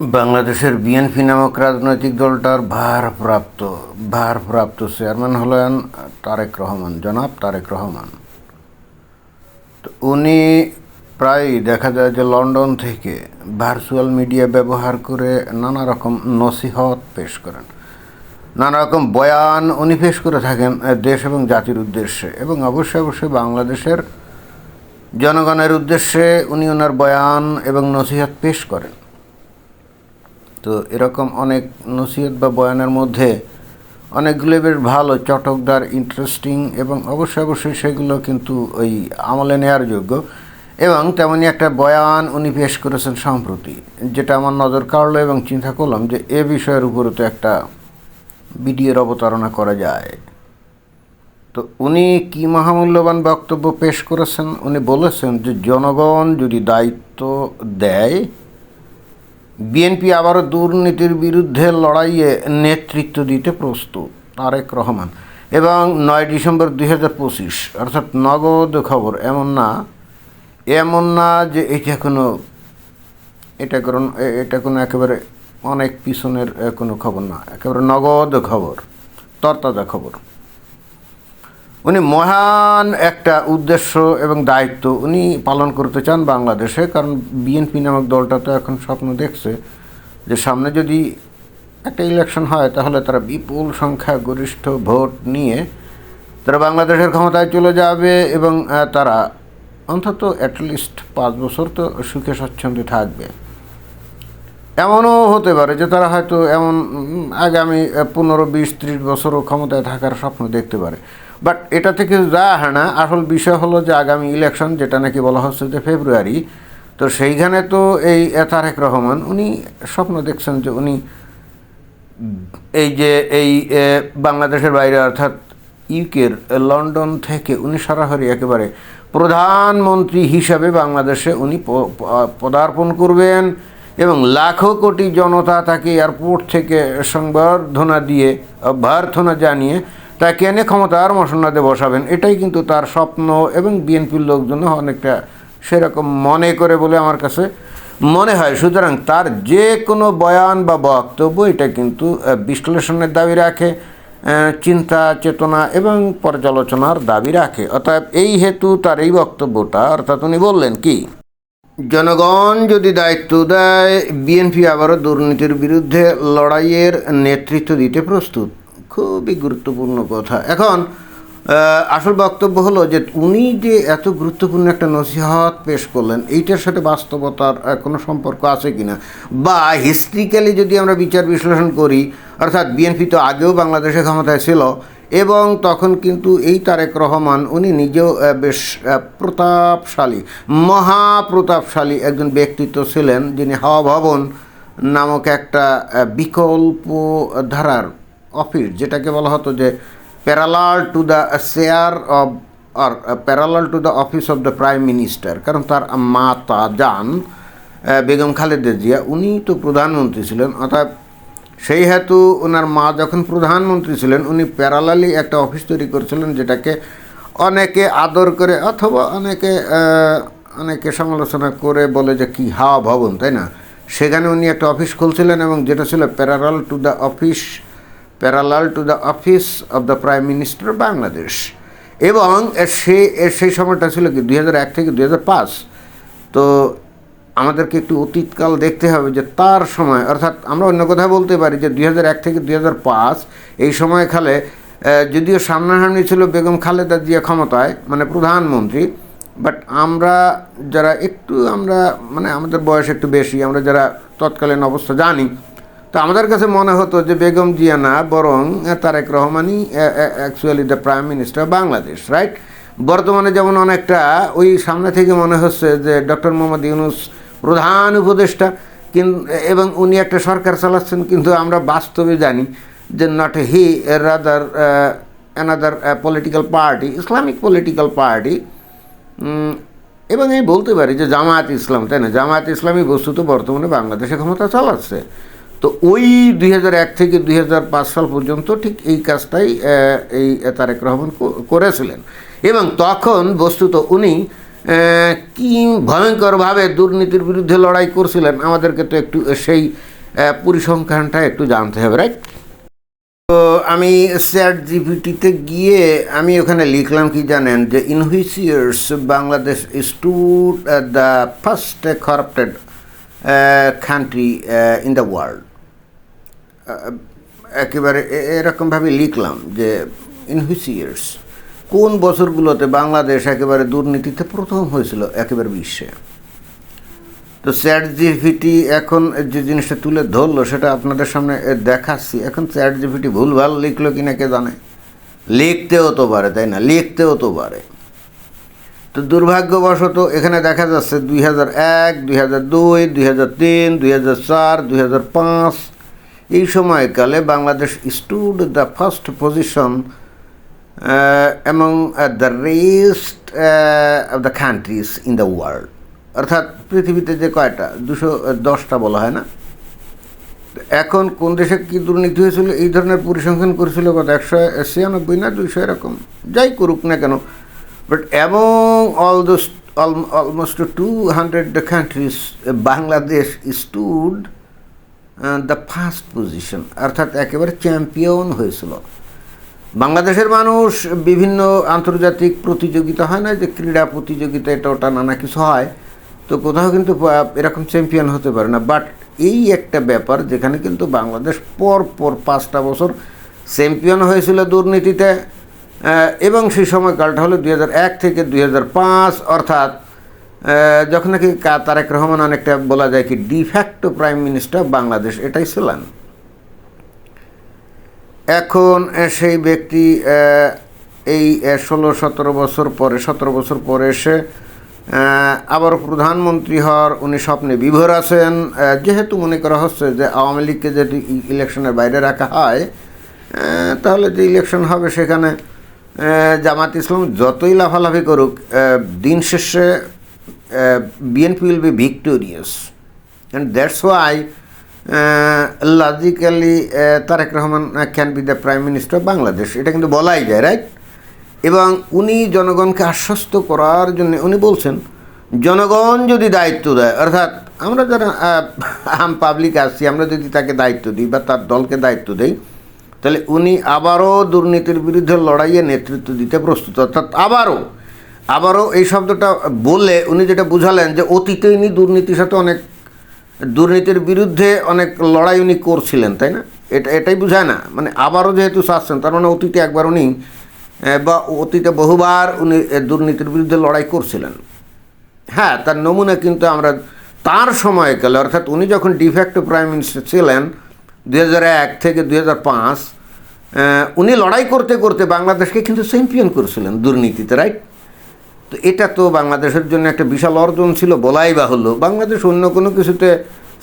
বাংলাদেশের বিএনপি নামক রাজনৈতিক দলটার ভারপ্রাপ্ত ভারপ্রাপ্ত চেয়ারম্যান হলেন তারেক রহমান, জনাব তারেক রহমান। তো উনি প্রায় দেখা যায় যে লন্ডন থেকে ভার্চুয়াল মিডিয়া ব্যবহার করে নানা রকম নসিহত পেশ করেন। নানা রকম বয়ান উনি পেশ করে থাকেন দেশ এবং জাতির উদ্দেশ্যে এবং অবশ্যই অবশ্যই বাংলাদেশের জনগণের উদ্দেশ্যে উনি ওনার বয়ান এবং নসিহত পেশ করেন। তো এরকম অনেক নসিহত বা বয়ানের মধ্যে অনেকগুলো বেশ ভালো, চটকদার ইন্টারেস্টিং এবং অবশ্যই অবশ্যই সেগুলো কিন্তু ওই আমলে নেওয়ার যোগ্য। এবং তেমনি একটা বয়ান উনি পেশ করেছেন সম্প্রতি, যেটা আমার নজর কাড়লো এবং চিন্তা করলাম যে এ বিষয়ের উপরে তো একটা ভিডিওর অবতারণা করা যায়। তো উনি কি মহামূল্যবান বক্তব্য পেশ করেছেন? উনি বলেছেন যে, জনগণ যদি দায়িত্ব দেয় বিএনপি আবারও দুর্নীতির বিরুদ্ধে লড়াইয়ে নেতৃত্ব দিতে প্রস্তুত, তারেক রহমান। এবং নয় ডিসেম্বর দুই হাজার পঁচিশ, অর্থাৎ নগদ খবর এমন না এমন না যে এটা কোনো এটা কোনো এটা কোনো একেবারে অনেক পিছনের কোনো খবর না, একেবারে নগদ খবর, তরতাজা খবর। উনি মহান একটা উদ্দেশ্য এবং দায়িত্ব উনি পালন করতে চান বাংলাদেশে, কারণ বিএনপি নামক দলটা তো এখন স্বপ্ন দেখছে যে সামনে যদি একটা ইলেকশন হয় তাহলে তারা বিপুল সংখ্যা গরিষ্ঠ ভোট নিয়ে তারা বাংলাদেশের ক্ষমতায় চলে যাবে এবং তারা অন্তত অ্যাটলিস্ট পাঁচ বছর তো সুখে স্বচ্ছন্দে থাকবে। এমনও হতে পারে যে তারা হয়তো এমন আগামী পনেরো, বিশ, ত্রিশ বছরও ক্ষমতায় থাকার স্বপ্ন দেখতে পারে। বাট এটা থেকে যা হয় না আসল বিষয় হলো যে আগামী ইলেকশন যেটা নাকি বলা হচ্ছে যে ফেব্রুয়ারি তো সেইখানে তো এই আহ, তারেক রহমান উনি স্বপ্ন দেখছেন যে উনি এই যে এই বাংলাদেশের বাইরে অর্থাৎ ইউকের লন্ডন থেকে উনি সরাসরি একেবারে প্রধানমন্ত্রী হিসাবে বাংলাদেশে উনি পদার্পণ করবেন এবং লাখো কোটি জনতা তাকে এয়ারপোর্ট থেকে সংবর্ধনা দিয়ে অভ্যর্থনা জানিয়ে তাকে এনে ক্ষমতার মসনাদে বসাবেন, এটাই কিন্তু তার স্বপ্ন এবং বিএনপির লোকজন অনেকটা সেরকম মনে করে বলে আমার কাছে মনে হয়। সুতরাং তার যে কোনো বয়ান বা বক্তব্য এটা কিন্তু বিশ্লেষণের দাবি রাখে চিন্তা, চেতনা এবং পর্যালোচনার দাবি রাখে। অতএব এই হেতু তার এই বক্তব্যটা, অর্থাৎ উনি বললেন কি, জনগণ যদি দায়িত্ব দেয়, বিএনপি আবারও দুর্নীতির বিরুদ্ধে লড়াইয়ের নেতৃত্ব দিতে প্রস্তুত। খুবই গুরুত্বপূর্ণ কথা। এখন আসল বক্তব্য হলো যে উনি যে এত গুরুত্বপূর্ণ একটা নসিহত পেশ করলেন, এইটার সাথে বাস্তবতার কোনো সম্পর্ক আছে কি না বা হিস্ট্রিক্যালি যদি আমরা বিচার বিশ্লেষণ করি, অর্থাৎ বিএনপি তো আগেও বাংলাদেশে ক্ষমতায় ছিল, এবং তখন কিন্তু এই তারেক রহমান, উনি নিজেও বেশ প্রতাপশালী, মহাপ্রতাপশালী একজন ব্যক্তিত্ব ছিলেন, যিনি হাওয়া ভবন নামক একটা বিকল্প ধারার অফিস, যেটাকে বলা হতো যে parallel to the chair of R parallel to the office of the prime minister কারণ তার মাতা যান বেগম খালেদা জিয়া, উনি তো প্রধানমন্ত্রী ছিলেন, অর্থাৎ সেই হেতু ওনার মা যখন প্রধানমন্ত্রী ছিলেন, উনি প্যারালালি একটা অফিস তৈরি করেছিলেন, যেটাকে অনেকে আদর করে অথবা অনেকে অনেকে সমালোচনা করে বলে যে কি হাওয়া ভবন, তাই না? সেখানে উনি একটা অফিস খুলছিলেন এবং যেটা ছিল parallel to the office parallel to the office of the prime minister Bangladesh এবং সে সেই সময়টা ছিল কি দুই থেকে দু হাজার পাঁচ। তো আমাদেরকে একটু অতীতকাল দেখতে হবে যে তার সময় অর্থাৎ আমরা অন্য কথা বলতে পারি যে দুই থেকে দু হাজার পাঁচ এই সময়কালে আহ, যদিও সামনাসামনি ছিল বেগম খালেদা জিয়া ক্ষমতায় মানে প্রধানমন্ত্রী বাট আমরা যারা একটু আমরা মানে আমাদের বয়স একটু বেশি আমরা যারা তৎকালীন অবস্থা জানি তো আমাদের কাছে মনে হতো যে বেগম জিয়া না, বরং Tarique রহমানই actually the prime minister Bangladesh right বর্তমানে যেমন অনেকটা ওই সামনে থেকে মনে হচ্ছে যে ডক্টর মোহাম্মদ ইউনুস প্রধান উপদেষ্টা কিন্তু এবং উনি একটা সরকার চালাচ্ছেন, কিন্তু আমরা বাস্তবে জানি যে not he rather another political party Islamic political party এবং আমি বলতে পারি যে জামায়াত ইসলাম, তাই না? জামায়াত ইসলামী বস্তুত বর্তমানে বাংলাদেশে ক্ষমতা চালাচ্ছে। তো ওই দুই থেকে দুই হাজার পাঁচ সাল পর্যন্ত ঠিক এই কাজটাই এই তারেক রহমান করেছিলেন। এবং তখন বস্তুত উনি কি ভয়ঙ্করভাবে দুর্নীতির বিরুদ্ধে লড়াই করছিলেন, আমাদেরকে তো একটু সেই পরিসংখ্যানটা একটু জানতে হবে রাইট তো আমি স্যাট জিপিটিতে গিয়ে আমি ওখানে লিখলাম কি জানেন যে in years Bangladesh stood the first corrupted country in the world একেবারে এরকমভাবে লিখলাম যে ইন হুইচ ইয়ার্স কোন বছরগুলোতে বাংলাদেশ একেবারে দুর্নীতিতে প্রথম হয়েছিল একেবারে বিশ্বে? তো চ্যাট জিভিটি এখন যে জিনিসটা তুলে ধরলো, সেটা আপনাদের সামনে দেখাচ্ছি। এখন চ্যাট জিপিটি ভুলভাল লিখলো কিনা কে জানে? লিখতেও তো পারে, তাই না? লিখতেও তো পারে। তো দুর্ভাগ্যবশত এখানে দেখা যাচ্ছে দুই হাজার এক, দুই হাজার দুই দুই হাজার তিন, দুই হাজার চার, দুই হাজার পাঁচ এই সময়কালে Bangladesh stood the first position among the rest of the countries in the world অর্থাৎ পৃথিবীতে যে কয়টা? দুশো দশটা বলা হয় না? এখন কোন দেশে কী দুর্নীতি হয়েছিল? এই ধরনের পরিসংখ্যান করেছিল কত একশো ছিয়ানব্বই না দুইশো এরকম। যাই করুক না কেন but among all those almost two hundred countries Bangladesh stood the first position অর্থাৎ একেবারে চ্যাম্পিয়ন হয়েছিল। বাংলাদেশের মানুষ বিভিন্ন আন্তর্জাতিক প্রতিযোগিতা হয় না, যে ক্রীড়া প্রতিযোগিতা এটা ওটা নানা কিছু হয়, তো কোথাও কিন্তু এরকম চ্যাম্পিয়ন হতে পারে না। বাট এই একটা ব্যাপার যেখানে কিন্তু বাংলাদেশ পর পর পাঁচটা বছর চ্যাম্পিয়ন হয়েছিল দুর্নীতিতে এবং সেই সময়কালটা হলো দুই থেকে দুই হাজার পাঁচ, অর্থাৎ যখন নাকি তারেক রহমান অনেকটা বলা যায় কি ডিফ্যাক্টো প্রাইম মিনিস্টার বাংলাদেশ এটাই ছিলেন। এখন সেই ব্যক্তি এই ষোলো, সতেরো বছর পরে, সতেরো বছর পরে এসে আবার প্রধানমন্ত্রী হওয়ার উনি স্বপ্নে বিভোর আছেন। যেহেতু মনে করা হচ্ছে যে আওয়ামী লীগকে যদি ইলেকশনের বাইরে রাখা হয় তাহলে যে ইলেকশন হবে সেখানে জামাত ইসলাম যতই লাফালাফি করুক দিন শেষে BNP will be victorious and that's why logically Tarique Rahman can be the prime minister of Bangladesh এটা কিন্তু বলাই যায় রাইট এবং উনি জনগণকে আশ্বস্ত করার জন্য উনি বলছেন, জনগণ যদি দায়িত্ব দেয়, অর্থাৎ আমরা যারা আম পাবলিক আছি, আমরা যদি তাকে দায়িত্ব দিই বা তার দলকে দায়িত্ব দিই, তাহলে উনি আবারও দুর্নীতির বিরুদ্ধে লড়াইয়ে নেতৃত্ব দিতে প্রস্তুত। অর্থাৎ আবারও আবারও এই শব্দটা বললে উনি যেটা বুঝালেন যে অতীতে উনি দুর্নীতির সাথে অনেক, দুর্নীতির বিরুদ্ধে অনেক লড়াই উনি করছিলেন, তাই না? এটা, এটাই বোঝায় না। মানে আবারও যেহেতু চাচ্ছেন তার মানে অতীতে একবার উনি বা অতীতে বহুবার উনি দুর্নীতির বিরুদ্ধে লড়াই করছিলেন। হ্যাঁ তার নমুনা কিন্তু আমরা তার সময়কালে অর্থাৎ উনি যখন ডিফ্যাক্টো প্রাইম মিনিস্টার ছিলেন এক থেকে পাঁচ উনি লড়াই করতে করতে বাংলাদেশকে কিন্তু চ্যাম্পিয়ন করেছিলেন দুর্নীতিতে রাইট তো এটা তো বাংলাদেশের জন্য একটা বিশাল অর্জন ছিল, বলাই বাহুল্য। বাংলাদেশ অন্য কোনো কিছুতে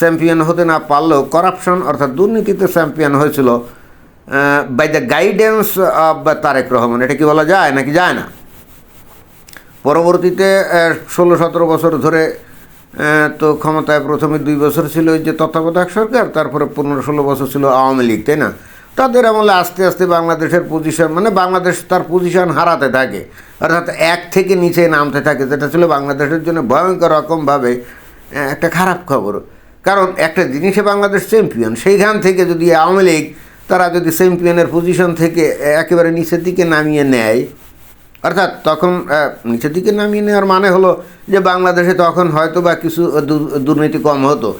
চ্যাম্পিয়ন হতে না পারলেও করাপশন অর্থাৎ দুর্নীতিতে চ্যাম্পিয়ন হয়েছিল by the guidance of Tarique Rahman. এটা কি বলা যায় নাকি যায় না? পরবর্তীতে ষোলো সতেরো বছর ধরে তো ক্ষমতায় প্রথমে দুই বছর ছিল ওই যে তত্ত্বাবধায়ক সরকার, তারপরে পনেরো ষোলো বছর ছিল আওয়ামী লীগ, তাই না? তাদের আমলে আস্তে আস্তে বাংলাদেশের পজিশন মানে বাংলাদেশ তার পজিশন হারাতে থাকে। অর্থাৎ এক থেকে নিচে নামতে থাকে, যেটা ছিল বাংলাদেশের জন্য ভয়ঙ্কর রকমভাবে একটা খারাপ খবর। কারণ একটা জিনিসে বাংলাদেশ চ্যাম্পিয়ন সেইখান থেকে যদি আওয়ামী লীগ, তারা যদি চ্যাম্পিয়নের পজিশন থেকে একেবারে নিচের দিকে নামিয়ে নেয়, অর্থাৎ তখন নিচের দিকে নামিয়ে নেওয়ার মানে হলো যে বাংলাদেশে তখন হয়তো বা কিছু দুর্নীতি কম হতো।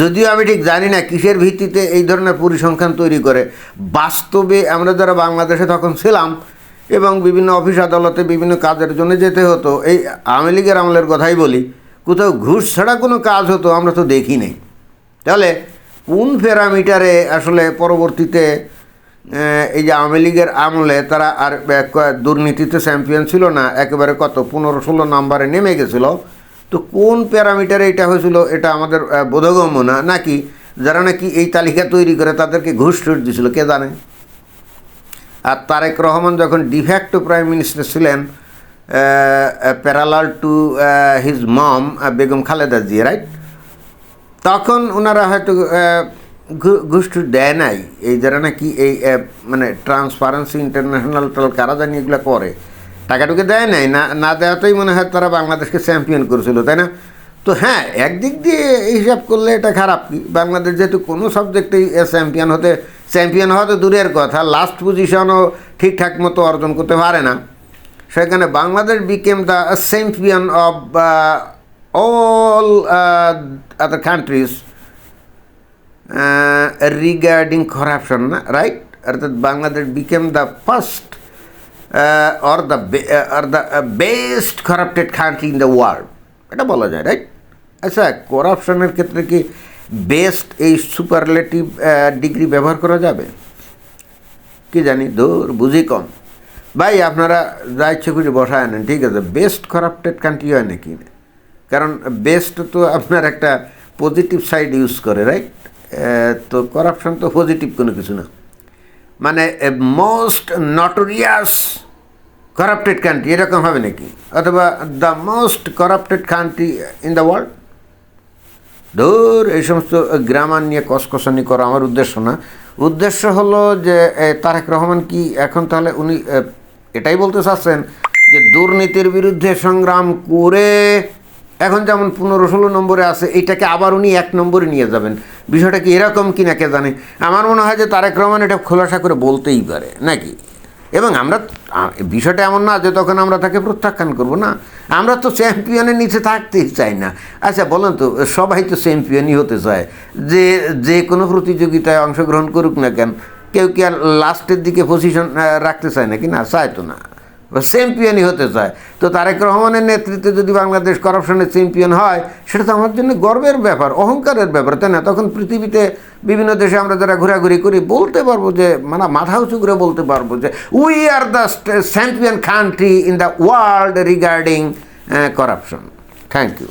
যদিও আমি ঠিক জানি না কিসের ভিত্তিতে এই ধরনের পরিসংখ্যান তৈরি করে। বাস্তবে আমরা যারা বাংলাদেশে তখন ছিলাম এবং বিভিন্ন অফিস আদালতে বিভিন্ন কাজের জন্য যেতে হতো, এই আওয়ামী লীগের আমলের কথাই বলি, কোথাও ঘুষ ছাড়া কোনো কাজ হতো আমরা তো দেখি নেই। তাহলে কোন প্যারামিটারে আসলে পরবর্তীতে এই যে আওয়ামী লীগের আমলে তারা আর দুর্নীতিতে চ্যাম্পিয়ন ছিল না, একেবারে কত, পনেরো ষোলো নাম্বারে নেমে গেছিল তো কোন প্যারামিটারে এটা হয়েছিল, এটা আমাদের বোধগম্য না? নাকি যারা নাকি এই তালিকা তৈরি করে তাদেরকে ঘুষ টুস দিছিল কে জানে? আর তারেক রহমান যখন ডিফ্যাক্টো প্রাইম মিনিস্টার ছিলেন parallel to his mom Begum Khaleda Zia right তখন ওনারা হয়তো ঘুষ দেয় নাই। এই যারা নাকি এই মানে ট্রান্সপারেন্সি ইন্টারন্যাশনাল টাল কারা জানি এগুলো করে। টাকাটুকু দেয় নাই, না না দেওয়াতেই মনে হয় তারা বাংলাদেশকে চ্যাম্পিয়ন করেছিল, তাই না? তো হ্যাঁ একদিক দিয়ে হিসাব করলে এটা খারাপ। বাংলাদেশ যেহেতু কোনো সাবজেক্টেই চ্যাম্পিয়ন হতে চ্যাম্পিয়ন হওয়া তো দূরের কথা লাস্ট পজিশনও ঠিকঠাক মতো অর্জন করতে পারে না। সেখানে Bangladesh became the champion of all other countries regarding corruption না রাইট অর্থাৎ Bangladesh became the first or the or the best corrupted country in the world এটা বলা যায় রাইট আচ্ছা করাপশনের ক্ষেত্রে কি বেস্ট এই সুপারলেটিভ ডিগ্রি ব্যবহার করা যাবে? কি জানি, দূর, বুঝি কম। ভাই, আপনারা যা ইচ্ছে খুঁজে বসায় নেন ঠিক আছে? বেস্ট করাপ্টেড কান্ট্রি হয় নাকি? কারণ বেস্ট তো আপনার একটা পজিটিভ সাইড ইউজ করে রাইট তো করাপশন তো পজিটিভ কোনো কিছু না। মানে মোস্ট নটোরিয়াস করাপ্টেড কান্ট্রি এরকম হবে নাকি? অথবা the most corrupted country in the world ধর এই সমস্ত গ্রামার নিয়ে কসকসানি করা, আমার উদ্দেশ্য না। উদ্দেশ্য হলো যে তারেক রহমান কি এখন তাহলে উনি এটাই বলতে চাচ্ছেন যে, দুর্নীতির বিরুদ্ধে সংগ্রাম করে এখন যেমন পনেরো ষোলো নম্বরে আছে এটাকে আবার উনি এক নম্বরে নিয়ে যাবেন। বিষয়টা কি এরকম কি না কে জানে? আমার মনে হয় যে তারেক রহমান এটা খোলাসা করে বলতেই পারে, নাকি? এবং আমরা বিষয়টা এমন না যে তখন আমরা তাকে প্রত্যাখ্যান করব, না। আমরা তো চ্যাম্পিয়নের নিচে থাকতেই চাই না। আচ্ছা বলেন তো, সবাই তো চ্যাম্পিয়নই হতে চায়। যে যে কোনো প্রতিযোগিতায় অংশগ্রহণ করুক না কেন, কেউ কি আর লাস্টের দিকে পজিশন রাখতে চায় না কি না, চায় তো না। চ্যাম্পিয়নই হতে চায়। তো তারেক রহমানের নেতৃত্বে যদি বাংলাদেশ করাপশনের চ্যাম্পিয়ন হয়, সেটা তো আমার জন্য গর্বের ব্যাপার, অহংকারের ব্যাপার, তাই না? তখন পৃথিবীতে বিভিন্ন দেশে আমরা যারা ঘোরাঘুরি করি, বলতে পারব যে মানে মাথা উঁচু করে বলতে পারব যে we are the champion country in the world regarding corruption thank you